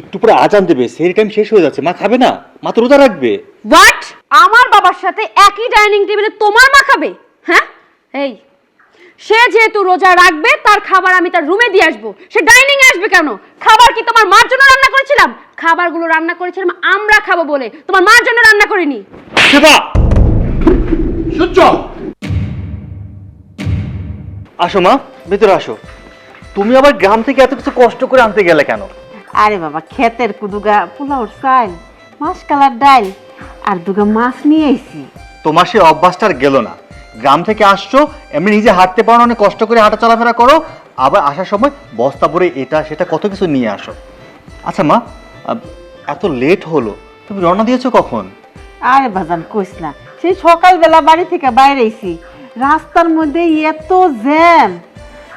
একটু পরে আজান দেবে সেই টাইম শেষ হয়ে যাচ্ছে। মা খাবে না? মা তো রোজা রাখবে। হোয়াট আমার বাবার সাথে একই ডাইনিং টেবিলে তোমার মা খাবে? হ্যাঁ? এই সে যেহেতু রোজা রাখবে তার খাবার আমি তার রুমে দিয়ে আসব। সে ডাইনিং এ আসবে কেন? খাবার কি তোমার মার জন্য রান্না করেছিলাম? খাবারগুলো রান্না করেছিলাম আমরা খাব বলে। তোমার মার জন্য রান্না করিনি। সেবা! সূর্য! আসো মা ভেতরে আসো। তুমি আবার গ্রাম থেকে এত কিছু কষ্ট করে আনতে গেলে কেন? আরে বাবা ক্ষেতের কুদুগা পোলাওর চাল মাছ কালার ডাল আর দুগা মাছ নিয়ে আইছি। তোমার সেই অভ্যাসটা আর গেল না। গ্রাম থেকে আসছো এমনি নিজে হাঁটতে পারো না অনেক কষ্ট করে হাঁটা চলাফেরা করো আবার আসার সময় বস্তা ভরে এটা সেটা কত কিছু নিয়ে আসো। আচ্ছা মা আহ, এত লেট হলো তুমি রওনা দিয়েছ কখন? আরে বাজান কইস না সেই সকালবেলা বাড়ি থেকে বাইরে আইছি। রাস্তার মধ্যে এত জ্যাম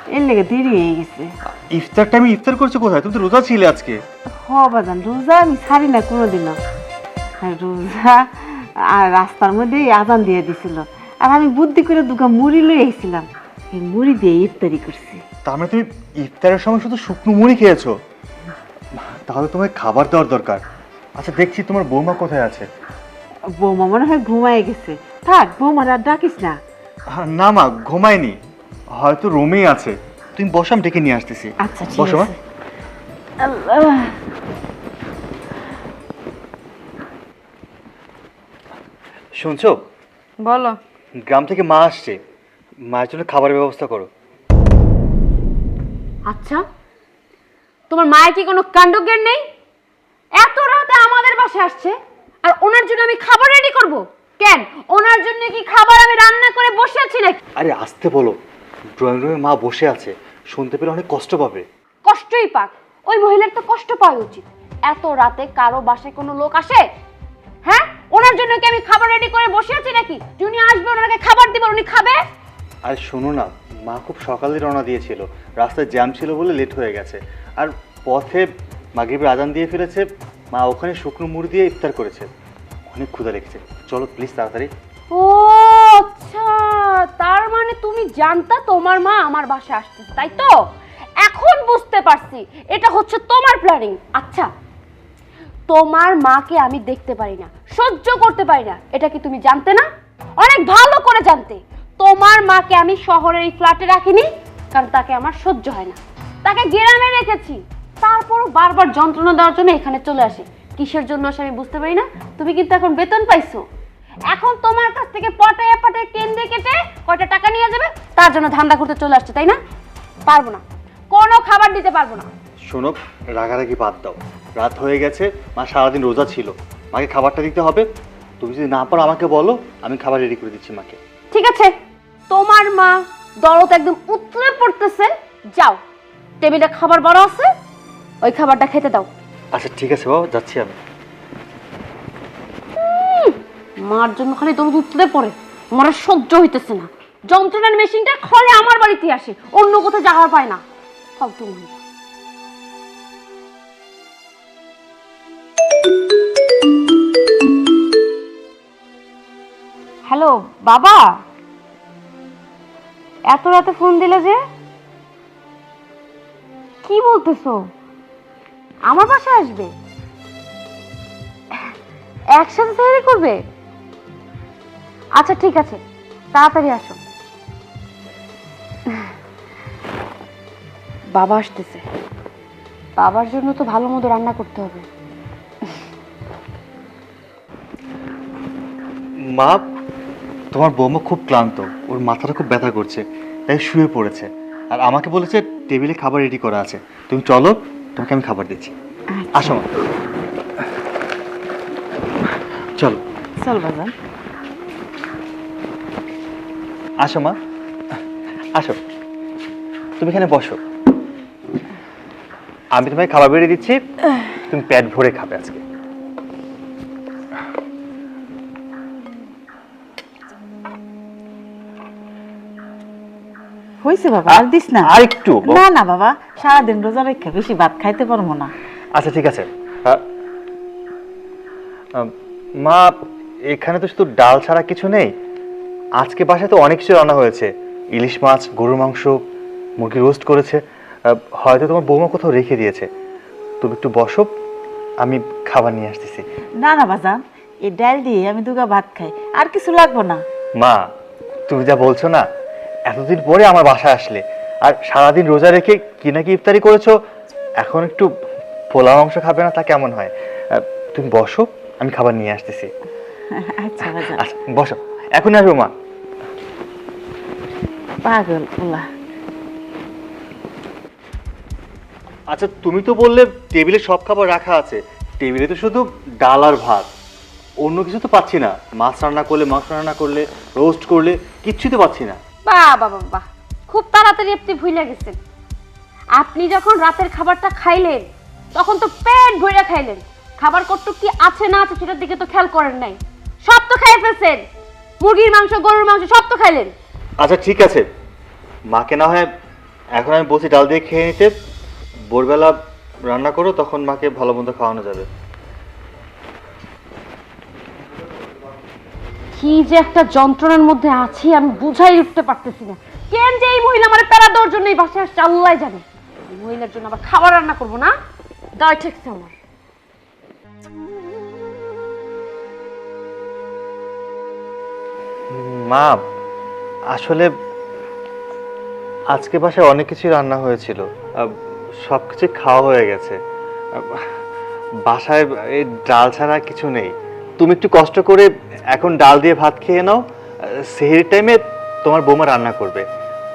এর লেগে দেরি হয়ে গেছে। ইফতার টাইমে ইফতার করছ কোথায়? তুমি তো রোজা ছিলে আজকে। হ বাজান রোজা আমি ছাড়ি না কোনোদিনও। আর রোজা আর রাস্তার মধ্যে আজান দিয়ে দিছিল। আর আমি বুদ্ধি করে দুগা মুড়ি লই আইছিলাম। এই মুড়ি দিয়ে ইফতারি করছি। তার মানে তুমি ইফতারের সময় শুধু শুকনো মুড়ি খেয়েছো? তাহলে তোমায় খাবার দেওয়ার দরকার। আচ্ছা দেখছি তোমার বৌমা কোথায় আছে। বৌমা মনে হয় ঘুমায় গেছে। থাক বৌমার আর ডাকিস না। না মা ঘুমায়নি। হয়তো রুমেই আছে। তুমি বসো আমি ডেকে নিয়ে আসতেছি। আচ্ছা ঠিক বসো মা। আছে। আল্লাহ শুনছো? বলো। গ্রাম থেকে মা আসছে। মায়ের জন্য খাবারের ব্যবস্থা করো। আচ্ছা। তোমার মায়ের কি কোনো কাণ্ডজ্ঞান নেই? এত রাতে আমাদের বাসায় আসছে আর ওনার জন্য আমি খাবার রেডি করব? কেন? ওনার জন্য কি খাবার আমি রান্না করে বসে আছি নাকি? আরে আসতে বলো। ড্রয়িং রুমে মা বসে আছে শুনতে পেলে অনেক কষ্ট পাবে। কষ্টই পাক ওই মহিলার তো কষ্ট পাওয়া উচিত। এত রাতে কারও বাসায় কোনো লোক আসে? হ্যাঁ? ওনার জন্য কি আমি খাবার রেডি করে বসে আছি নাকি? যিনি আসবে ওনাকে খাবার দিব উনি খাবে? আর শোনো না মা খুব সকালে রওনা দিয়েছিল। রাস্তায় জ্যাম ছিল বলে লেট হয়ে গেছে। আর পথে মাগরিবের আজান দিয়ে ফেলেছে মা ওখানে শুকনো মুড়ি দিয়ে ইফতার করেছে। অনেক ক্ষুধা লেগেছে। চলো প্লিজ তাড়াতাড়ি। ও আচ্ছা। তার মানে তুমি জানতা তোমার মা আমার বাসায় আসতেছে, তাই তো? এখন বুঝতে পারছি, এটা হচ্ছে তোমার প্ল্যানিং আচ্ছা তোমার মাকে আমি দেখতে পারি না, সহ্য করতে পারি না, এটা কি তুমি জানতে না? অনেক ভালো করে জানতে। তোমার মাকে আমি শহরের এই ফ্ল্যাটে রাখিনি, কারণ তাকে আমার সহ্য হয় না। তাকে গ্রামে রেখেছি, তারপরও বারবার যন্ত্রণা দেওয়ার জন্য এখানে চলে আসে। কিসের জন্য আসে আমি বুঝতে পারি না, তুমি কিন্তু এখন বেতন পাইছো। এখন তোমার কাছ থেকে পটায় পটায় কেন্দ্রে কেটে কয়টা টাকা নিয়ে যাবে? তার জন্য ধান্দা করতে চলে আসছে তাই না? পারব না। কোনো খাবার দিতে পারব না। শোনো রাগারাগি বাদ দাও। রাত হয়ে গেছে মা সারাদিন রোজা ছিল। মাকে খাবারটা দিতে হবে। তুমি যদি না পারো আমাকে বলো আমি খাবার রেডি করে দিচ্ছি মাকে। ঠিক আছে। তোমার মা দরদ একদম উতলে পড়তেছে। যাও। টেবিলে খাবার বড় আছে ওই খাবারটা খেতে দাও। আচ্ছা ঠিক আছে বাবা যাচ্ছি আমি। মার জন্য খালি দরদ উতলে পড়ে। আমার সহ্য হইতেছে না। যন্ত্রণার মেশিনটা খলে আমার বাড়িতে আসে। অন্য কোথাও জায়গা পায় না। ফালতু মহিলা। হ্যালো, বাবা? এত রাতে ফোন দিলে যে? কি বলতেছো? আমার বাসায় আসবে? একসাথে তৈরি করবে? আচ্ছা ঠিক আছে। তাড়াতাড়ি আসো। বাবা আসতেছে। বাবার জন্য তো ভালো মতো রান্না করতে হবে। মা তোমার বৌমা খুব ক্লান্ত। ওর মাথাটা খুব ব্যথা করছে তাই শুয়ে পড়েছে। আর আমাকে বলেছে টেবিলে খাবার রেডি করা আছে। তুমি চলো তোমাকে আমি খাবার দিচ্ছি। আসো মা। চলো। চল বাজান আসো মা। আসো। তুমি এখানে বসো। আমি তোমায় খাবার বেড়ে দিচ্ছি। তুমি পেট ভরে খাবে আজকে। হয়েছে বাবা আর দিস না। আর একটু। না না বাবা সারাদিন রোজা রেখে বেশি ভাত খাইতে পারব না। আচ্ছা ঠিক আছে। মা এখানে তো শুধু ডাল ছাড়া কিছু নেই। আজকে বাসায় তো অনেক কিছু রান্না হয়েছে। ইলিশ মাছ গরুর মাংস মুরগি রোস্ট করেছে। হয়তো তোমার বৌমা কোথাও রেখে দিয়েছে। তুমি একটু বসো আমি খাবার নিয়ে আসতেছি। না না বাজান এই ডাল দিয়ে আমি দুগা ভাত খাই আর কিছু লাগবো না। মা তুমি যা বলছো না এতদিন পরে আমার বাসায় আসলে। আর সারাদিন রোজা রেখে কি নাকি ইফতারি করেছ এখন একটু পোলাও মাংস খাবে না তা কেমন হয়? তুমি বসো আমি খাবার নিয়ে আসতেছি। আচ্ছা আচ্ছা বসো এখনই আসব মা। পাগল ওলা আচ্ছা তুমি তো বললে টেবিলে সব খাবার রাখা আছে। টেবিলে তো শুধু ডাল আর ভাত। অন্য কিছু তো পাচ্ছি না। মাছ রান্না করলে মাংস রান্না করলে রোস্ট করলে কিচ্ছু তো পাচ্ছি না। বাহ বাহ। খুব তাড়াতাড়ি আপনি ভুলে গেছেন। আপনি যখন রাতের খাবারটা খাইলেন তখন তো পেট ভরে খাইলেন। খাবার কত কি আছে না আছে সেটার দিকে তো খেয়াল করেন নাই। সব তো খেয়ে ফেলছেন। মুরগির মাংস গরুর মাংস সব তো খাইলেন। আচ্ছা ঠিক আছে। মাকে না হয় এখন আমি বলছি ডাল দিয়ে খেয়ে নিতে ভোরবেলা রান্না করো তখন মাকে ভালো মন্দ খাওয়ানো যাবে। কি যে একটা যন্ত্রণার মধ্যে আছি আমি বুঝাই উঠতে পারতেছি না। কেন যে এই মহিলা আমার প্যারা দেওয়ার জন্য এই বাসায় আসছে আল্লাহ জানে। এই মহিলার জন্য আবার খাবার রান্না করব না? দাঁড় ঠেকছে আমার। মা আসলে আজকে বাসায় অনেক কিছুই রান্না হয়েছিল। সব কিছু খাওয়া হয়ে গেছে। বাসায় এই ডাল ছাড়া কিছু নেই। তুমি একটু কষ্ট করে এখন ডাল দিয়ে ভাত খেয়ে নাও। সেহের টাইমে তোমার বৌমা রান্না করবে।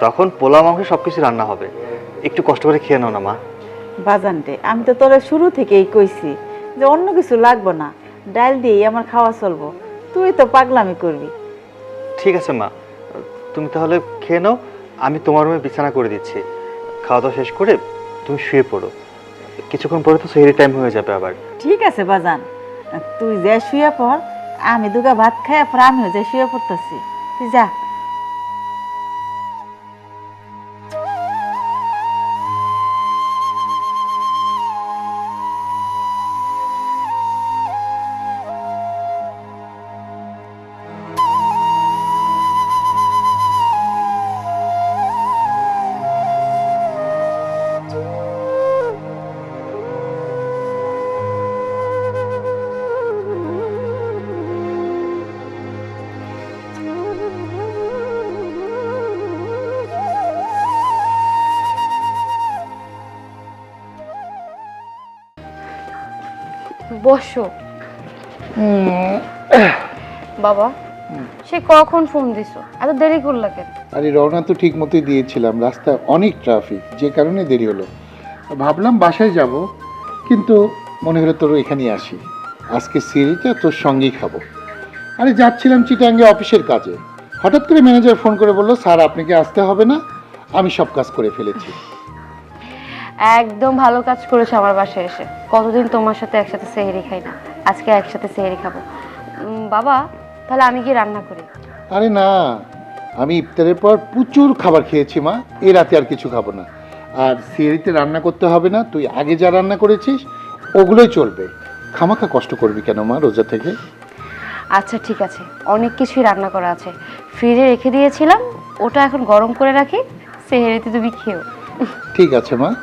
তখন পোলা মাংস সব কিছু রান্না হবে। একটু কষ্ট করে খেয়ে নাও না মা। বাজান রে আমি তো তোরা শুরু থেকেই কইছি যে অন্য কিছু লাগবো না। ডাল দিয়েই আমার খাওয়া চলবো। তুই তো পাগলামি করবি। ঠিক আছে মা। তুমি তাহলে খেয়ে নাও, আমি তোমার রুমে বিছানা করে দিচ্ছি। খাওয়া দাওয়া শেষ করে তুমি শুয়ে পড়ো। কিছুক্ষণ পরে তো সেহেরি টাইম হয়ে যাবে আবার। ঠিক আছে, বাজান। তুই যা শুয়ে পড়, আমি দুগা ভাত খাই পর আমিও যাই শুয়ে পড়তেছি। তুই যা। বসো। বাবা, সে কখন ফোন দিছো? এত দেরি করলা কেন? আরে, রওনা তো ঠিক মতোই দিয়েছিলাম। রাস্তায় অনেক ট্রাফিক যে কারণে দেরি হলো। ভাবলাম বাসায় যাব, কিন্তু মনে হলো তোর এখানেই আসি। আজকে সিরিজটা তোর সঙ্গেই খাব। আরে, যাচ্ছিলাম চিটাঙ্গে অফিসের কাজে। হঠাৎ করে ম্যানেজার ফোন করে বলল, স্যার, আপনাকে আসতে হবে না। আমি সব কাজ করে ফেলেছি। একদম ভালো কাজ করেছ আমার বাসায় এসে। কতদিন তোমার সাথে একসাথে সেহেরি খাই না? আজকে একসাথে সেহেরি খাব। উম, বাবা তাহলে আমি কি রান্না করি। আরে না আমি ইফতারের পর প্রচুর খাবার খেয়েছি মা এ রাতে আর কিছু খাব না। আর সিয়ারিতে রান্না করতে হবে না তুই আগে যা রান্না করেছিস ওগুলোই চলবে। খামাখা কষ্ট করবি কেন মা রোজা থেকে? আচ্ছা ঠিক আছে। অনেক কিছুই রান্না করা আছে। ফ্রিজে রেখে দিয়েছিলাম ওটা এখন গরম করে রাখি সেহেরিতে তুমি খেও। ঠিক আছে মা।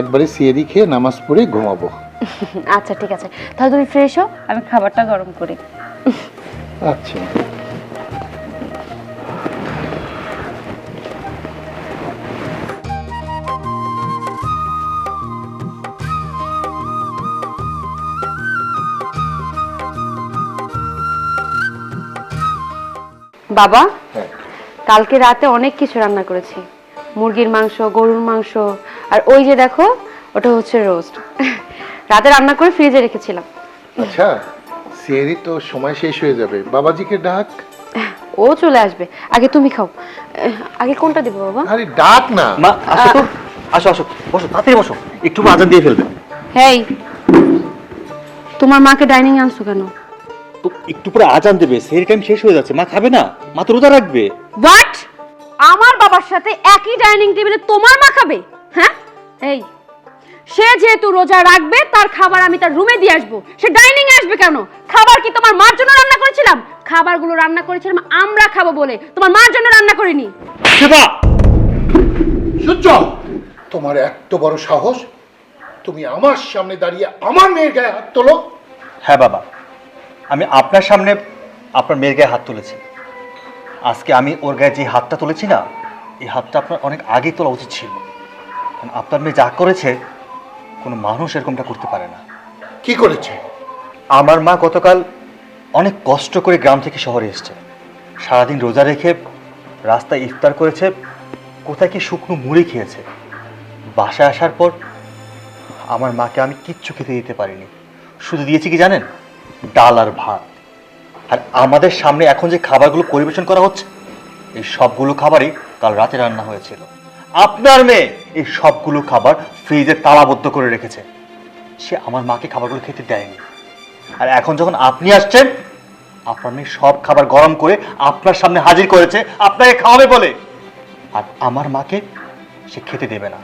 একবারে সিয়ারি খেয়ে নামাজ পড়ে ঘুমাবো। আচ্ছা ঠিক আছে। তাহলে তুমি ফ্রেশ হও আমি খাবারটা গরম করি। আচ্ছা। বাবা হ্যাঁ। কালকে রাতে অনেক কিছু রান্না করেছি। মুরগির মাংস গরুর মাংস আর ওই যে দেখো ওটা হচ্ছে রোস্ট রাতে রান্না করে ফ্রিজে রেখেছিলাম। আচ্ছা সিয়ারি তো সময় শেষ হয়ে যাবে। বাবাজিকে ডাক। ও চলে আসবে। আগে তুমি খাও। আগে কোনটা দেবো বাবা? আরে ডাক না। মা আসো তো। আসো আসো। বসো তাড়াতাড়ি বসো। একটু আজান দিয়ে ফেলবে। হেই তোমার মাকে ডাইনিং আনছো কেন? তো একটু পরে আজান দেবে। সেই টাইম শেষ হয়ে যাচ্ছে। মা খাবে না। মা তো রোজা রাখবে। হোয়াট আমার বাবার সাথে একই ডাইনিং টেবিলে তোমার মা খাবে? হ্যাঁ? এই সে যেহেতু রোজা রাখবে তার খাবার আমি তার রুমে দিয়ে আসব। সে ডাইনিং এ আসবে কেন? খাবার কি তোমার মার জন্য রান্না করেছিলাম? খাবারগুলো রান্না করেছিলাম আমরা খাব বলে। তোমার মার জন্য রান্না করিনি। সেবা! সূর্য তোমার এত বড় সাহস? তুমি আমার সামনে দাঁড়িয়ে আমার মেয়ের গায়ে হাত তোলো? হ্যাঁ বাবা আমি আপনার সামনে আপনার মেয়ের গায়ে হাত তুলেছি। আজকে আমি ওর গায়ে যে হাতটা তুলেছি না এই হাতটা আপনার অনেক আগে তোলা উচিত ছিল। কারণ আপনার মেয়ে যা করেছে কোনো মানুষ এরকমটা করতে পারে না। কি করেছে? আমার মা গতকাল অনেক কষ্ট করে গ্রাম থেকে শহরে এসছে। সারাদিন রোজা রেখে রাস্তায় ইফতার করেছে কোথায় কি শুকনো মুড়ি খেয়েছে। বাসায় আসার পর আমার মাকে আমি কিচ্ছু খেতে দিতে পারিনি। শুধু দিয়েছি কি জানেন? ডাল আর ভাত। আর আমাদের সামনে এখন যে খাবারগুলো পরিবেশন করা হচ্ছে এই সবগুলো খাবারই কাল রাতে রান্না হয়েছিল। আপনার মেয়ে! এই সবগুলো খাবার ফ্রিজে তালাবদ্ধ করে রেখেছে। সে আমার মাকে খাবারগুলো খেতে দেয়নি। আর এখন যখন আপনি আসছেন, আপনার মেয়ে সব খাবার গরম করে আপনার সামনে হাজির করেছে, আপনাকে খাওয়াবে বলে। আর আমার মাকে সে খেতে দেবে না।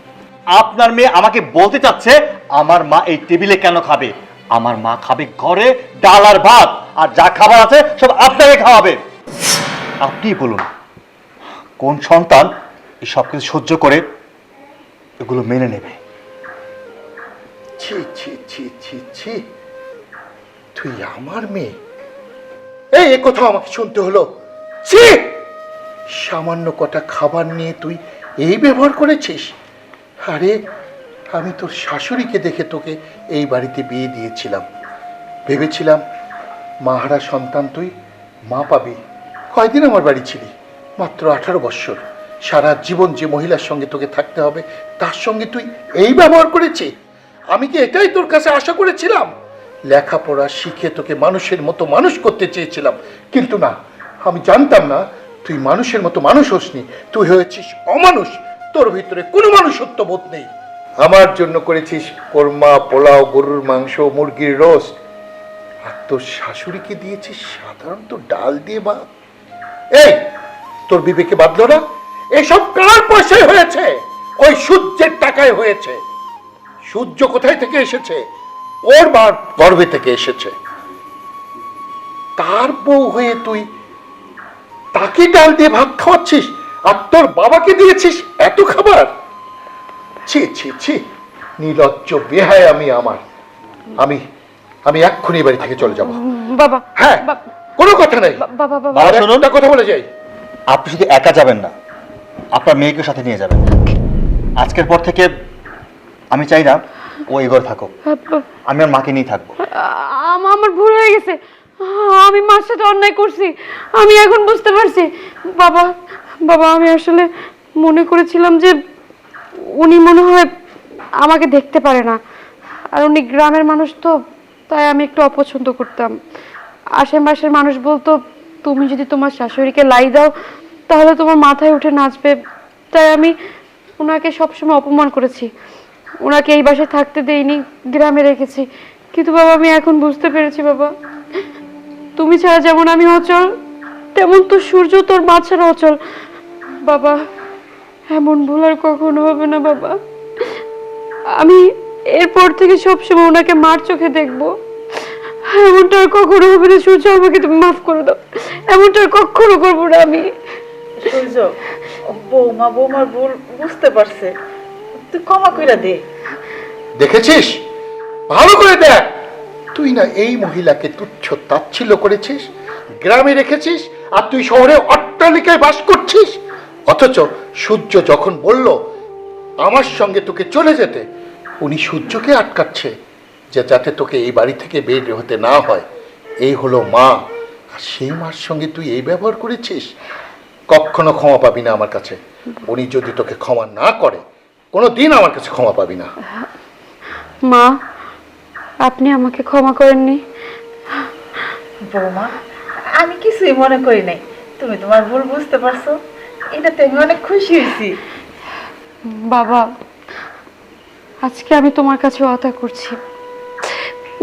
আপনার মেয়ে আমাকে বলতে চাচ্ছে, আমার মা এই টেবিলে কেন খাবে? আমার মা খাবে ঘরে ডাল আর ভাত, আর যা খাবার আছে সব আপনাকে খাওয়াবে। আপনিই বলুন, কোন সন্তান এই সব কিছু সহ্য করে এগুলো মেনে নেবে। ছি ছি ছি ছি ছি। তুই আমার মেয়ে? এই, এ কথা আমাকে শুনতে হলো। ছি! সামান্য কটা খাবার নিয়ে তুই এই ব্যবহার করেছিস? আরে, আমি তোর শাশুড়িকে দেখে তোকে এই বাড়িতে বিয়ে দিয়েছিলাম। ভেবেছিলাম মাহারা সন্তান তুই মা পাবি। কয়দিন আমার বাড়ি ছিলি? মাত্র আঠারো বৎসর সারা জীবন যে মহিলার সঙ্গে তোকে থাকতে হবে, তার সঙ্গে তুই এই ব্যবহার করেছিস? আমি কি এটাই তোর কাছে আশা করেছিলাম? লেখাপড়া শিখে তোকে মানুষের মতো মানুষ করতে চেয়েছিলাম। কিন্তু না, আমি জানতাম না, তুই মানুষের মতো মানুষ হসনি। তুই হয়েছিস অমানুষ। তোর ভিতরে কোনো মানুষত্ব বোধ নেই। আমার জন্য করেছিস কোরমা, পোলাও, গরুর মাংস, মুরগির রোস্ট। আর তোর শাশুড়িকে দিয়েছিস সাধারণত ডাল দিয়ে বা এই, তোর বিবেকে বাঁধলো না? এসব কার পয়সায় হয়েছে? ওই সূর্যের টাকায় হয়েছে। সূর্য কোথায় থেকে এসেছে? ওর মার গর্ভে থেকে এসেছে। তার বউ হয়ে তুই তাকে ডাল দিয়ে ভাত খাওয়াচ্ছিস আর তোর বাবাকে দিয়েছিস এত খাবার? ছি ছি ছি নির্লজ্জ বেহায় আমি আমার। আমি আমি এক্ষুনি বাড়ি থেকে চলে যাব। বাবা হ্যাঁ কোনো কথা নাই। বাবা বাবা। কথা বলে যাই। আপনি শুধু একা যাবেন না। আপনার মেয়েকে সাথে নিয়ে যাবেন। আজকের পর থেকে আমি চাই না ও এই ঘরে থাকুক আমি আর মাকে নিয়ে থাকব। আমার ভুল হয়ে গেছে। আমি মার সাথে অন্যায় করছি। আমি এখন বুঝতে পারছি। বাবা বাবা আমি আসলে মনে করেছিলাম যে উনি মনে হয় আমাকে দেখতে পারে না। আর উনি গ্রামের মানুষ তো তাই আমি একটু অপছন্দ করতাম। আশেপাশের মানুষ বলতো তুমি যদি তোমার শাশুড়িকে লাই দাও তাহলে তোমার মাথায় উঠে নাচবে। তাই আমি ওনাকে সবসময় অপমান করেছি। ওনাকে এই বাসায় থাকতে দেইনি, গ্রামে রেখেছি। কিন্তু বাবা, আমি এখন বুঝতে পেরেছি বাবা, তুমি ছাড়া যেমন আমি অচল, তেমন তো সূর্য তোর মা ছাড়া অচল। বাবা, এমন ভুল আর কখনো হবে না বাবা। আমি এরপর থেকে সবসময় ওনাকে মার চোখে দেখব। এমনটা আর কখনো হবে না, সূর্য, আমাকে তুমি মাফ করে দাও। এমনটা আর কখনো করব না আমি। বুঝতে পারছে। দেখেছিস? ভালো করে দেখ। তুই না এই মহিলাকে তুচ্ছ তাচ্ছিল্য করেছিস, গ্রামে রেখেছিস, আর তুই শহরে অট্টালিকায় বাস করছিস। অথচ সূর্য যখন বলল, আমার সঙ্গে তোকে চলে যেতে, উনি সূর্যকে আটকাচ্ছে, যে যাতে তোকে এই বাড়ি থেকে বের হতে না হয়। এই হলো মা। আর সেই মার সঙ্গে তুই এই ব্যবহার করেছিস? কখনো ক্ষমা পাবি না আমার কাছে। উনি যদি তোকে ক্ষমা না করে কোনো দিন আমার কাছে ক্ষমা পাবি না। মা আপনি আমাকে ক্ষমা করেননি। বৌমা আমি কিছুই মনে করি নাই। তুমি তোমার ভুল বুঝতে পারছ। এটাতে আমি অনেক খুশি হয়েছি। বাবা আজকে আমি তোমার কাছে অতা করছি।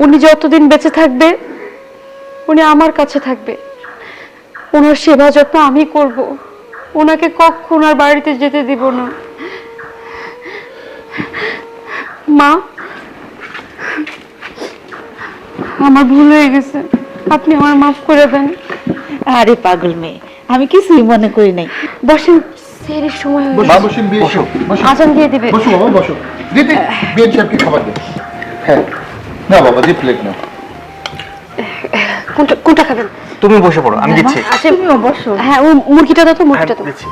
উনি যতদিন বেঁচে থাকবে উনি আমার কাছে থাকবে। ওনার সেবা যত্ন আমি করব। ওনাকে কখন আর বাড়িতে যেতে দিব না। মা আমার ভুল হয়ে গেছে। আপনি আমার মাফ করে দেন। আরে পাগল মেয়ে আমি কিছুই মনে করি নাই। বসেন সেরের সময় হয়ে মা, গেছে। বসো। আজান দিয়ে দিবে। বসো বাবা বসো। দিদি বিয়ের সাহেবকে খাবার দে হ্যাঁ। না বাবা দি প্লেট না। কোনটা কোনটা খাবেন? তুমি বসে পড়ো আমি দিচ্ছি। আচ্ছা তুমিও বসো। হ্যাঁ ও মুরগিটা দাও তো হ্যাঁ মুরগিটা দাও। দিচ্ছি।